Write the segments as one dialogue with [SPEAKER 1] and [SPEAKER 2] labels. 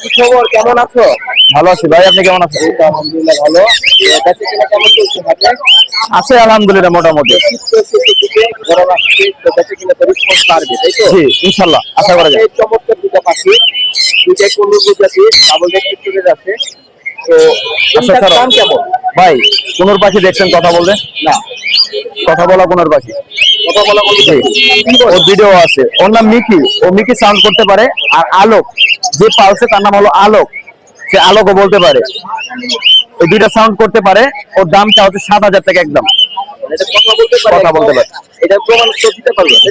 [SPEAKER 1] কি খবর? কেমন আছো?
[SPEAKER 2] ভালো আছি। ভাই আপনি কেমন আছেন?
[SPEAKER 1] আলহামদুলিল্লাহ ভালো। বেচা কেনা কেমন চলছে হাটে
[SPEAKER 2] আছে আলহামদুলিল্লাহ মোটামুটি।
[SPEAKER 1] গরম আসছে তো বেচা কেনা তো রেসপন্স বাড়বে তাই তো?
[SPEAKER 2] জি ইনশাল্লাহ আশা করা যায়।
[SPEAKER 1] এই চমৎকার দুটা পাখি দুটাই কোল্লুর প্রজাতি ডাবল আছে। তো
[SPEAKER 2] আচ্ছা,
[SPEAKER 1] দাম কেমন?
[SPEAKER 2] ভাই কোনোর পাখি দেখছেন কথা বলতে
[SPEAKER 1] না।
[SPEAKER 2] কথা বলা কোনোর পাখি।
[SPEAKER 1] কথা বলা বলতে
[SPEAKER 2] ওর ভিডিও আছে। ওর নাম মিকি। ও মিকি সাউন্ড করতে পারে। আর আলোক যে পালছে তার নাম হলো আলোক সে আলোকও বলতে পারে। দুইটা সাউন্ড করতে পারে। ওর দামটা হচ্ছে সাত হাজার টাকা একদম।
[SPEAKER 1] কথা বলতে পারে?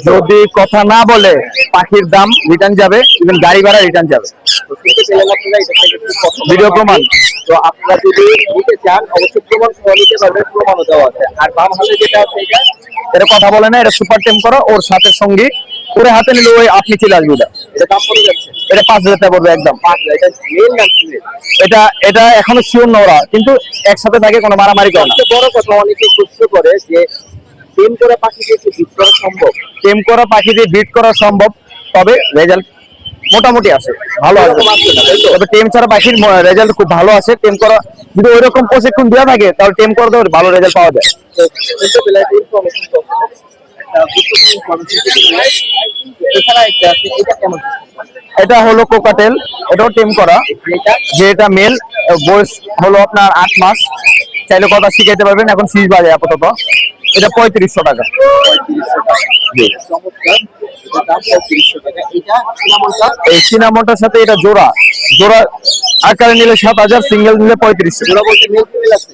[SPEAKER 2] যদি কথা না বলে পাখির দাম রিটার্ন যাবে ইভেন গাড়ি ভাড়া রিটার্ন যাবে। ভিডিও প্রমাণ।
[SPEAKER 1] তো আপনারা যদি নিতে চান অবশ্যই প্রমাণ নিতে পারবেন। প্রমাণও দেওয়া আছে। আর বাম হাতে যেটা আছে এটা
[SPEAKER 2] এটা কথা বলে না এটা সুপার টেম করা ওর সাথে সঙ্গী। করে হাতে নিলে ওই আপনি চলে আসবে এটা।
[SPEAKER 1] এটা
[SPEAKER 2] পাঁচ হাজার টাকা পড়বে একদম।
[SPEAKER 1] এটা
[SPEAKER 2] এটা এখনও শিওর না ওরা কিন্তু একসাথে থাকে কোনো মারামারি করে না।
[SPEAKER 1] বড় কথা অনেকে প্রশ্ন করে যে প্রেম করা পাখিকে কি বিট করা সম্ভব?
[SPEAKER 2] টেম করা পাখি দিয়ে বিট করা সম্ভব তবে রেজাল্ট মোটামুটি আছে ভালো আছে? তবে টেম ছাড়া পাখির রেজাল্ট খুব ভালো আছে টেম করা যদি ওই রকম প্রশিক্ষণ দেওয়া থাকে, তাহলে টেম করে দেওয়ার ভালো রেজাল্ট পাওয়া যায়।
[SPEAKER 1] এটা
[SPEAKER 2] হলো কোকাটেল এটাও টেম করা। যে এটা মেল বয়স হলো আপনার আট মাস। চাইলে কথা শিখাইতে পারবেন, এখন ফিস বাজে আপাতত। এটা পঁয়ত্রিশশো টাকা। এই সিনামনটার সাথে এটা জোড়া। জোড়া আকারে নিলে সাত হাজার সিঙ্গেল নিলে পঁয়ত্রিশশো
[SPEAKER 1] মেল ফিমেল আছে?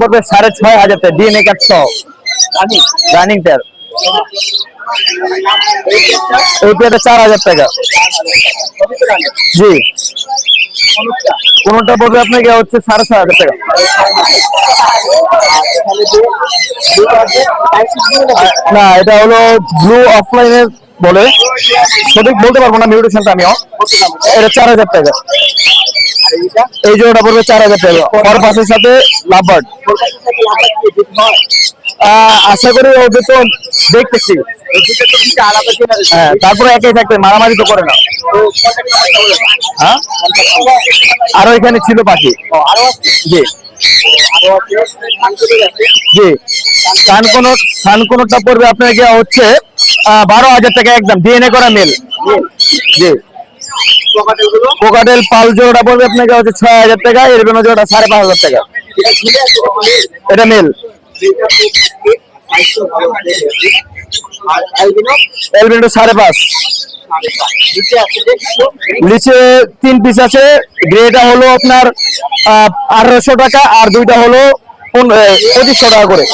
[SPEAKER 2] পড়বে সাড়ে ছয় হাজার টাকা ডিএনএ কার্ড সহ।
[SPEAKER 1] আমি
[SPEAKER 2] রানিং পেয়ার
[SPEAKER 1] এই
[SPEAKER 2] পেয়ারটা চার হাজার টাকা। জি।
[SPEAKER 1] কোনটা
[SPEAKER 2] পড়বে আপনাকে? হচ্ছে সাড়ে ছয় হাজার টাকা। না, এটা হলো ব্লু অফলাইনের বলে। সঠিক বলতে পারব না মিউটেশনটা আমিও। এটা চার হাজার টাকা। এই জোড়াটা পড়বে চার হাজার টাকা। ওর পাশের সাথে লাভবার্ড আশা করি ওদের তো দেখতেছি। হ্যাঁ তারপরে একই থাকবে, মারামারি তো করে না। হ্যাঁ? আরও এখানে ছিল পাখি জি জি সানকোনো সানকোনোটা পড়বে আপনাকে হচ্ছে বারো হাজার টাকা একদম ডিএনএ করা মেল জি
[SPEAKER 1] কোকাটেল
[SPEAKER 2] পাল জোড়াটা পড়বে আপনাকে হচ্ছে ছয় হাজার টাকা এরবেনো জোড়াটা সাড়ে পাঁচ হাজার টাকা
[SPEAKER 1] এটা
[SPEAKER 2] মেল
[SPEAKER 1] অ্যালবিনো
[SPEAKER 2] সাড়ে পাঁচ।
[SPEAKER 1] নিচে
[SPEAKER 2] তিন পিস আছে। গ্রেটা হলো আপনার আঠারোশো টাকা, আর দুইটা হলো পঁচিশশো টাকা করে।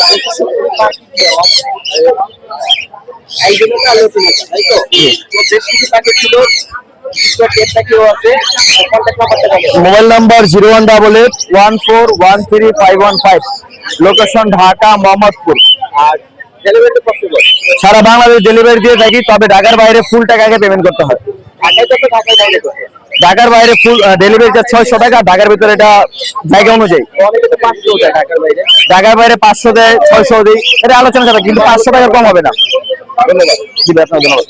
[SPEAKER 2] Mobile number zero one double eight one four one three five one five. Location Dhaka Mohammadpur.
[SPEAKER 1] আর
[SPEAKER 2] সারা বাংলাদেশ ডেলিভারি দিয়ে থাকি তবে ঢাকার বাইরে ফুল টাকা আগে পেমেন্ট করতে হয়। ঢাকার বাইরে ফুল ডেলিভারি চার্জ ছয়শো টাকা ঢাকার ভিতরে এটা জায়গা অনুযায়ী।
[SPEAKER 1] ঢাকার বাইরে।
[SPEAKER 2] পাঁচশো দেয় ছয়শো দেয় এটা আলোচনা থাকবে কিন্তু পাঁচশো টাকা কম হবে না।
[SPEAKER 1] ধন্যবাদ।
[SPEAKER 2] জি আপনার ধন্যবাদ।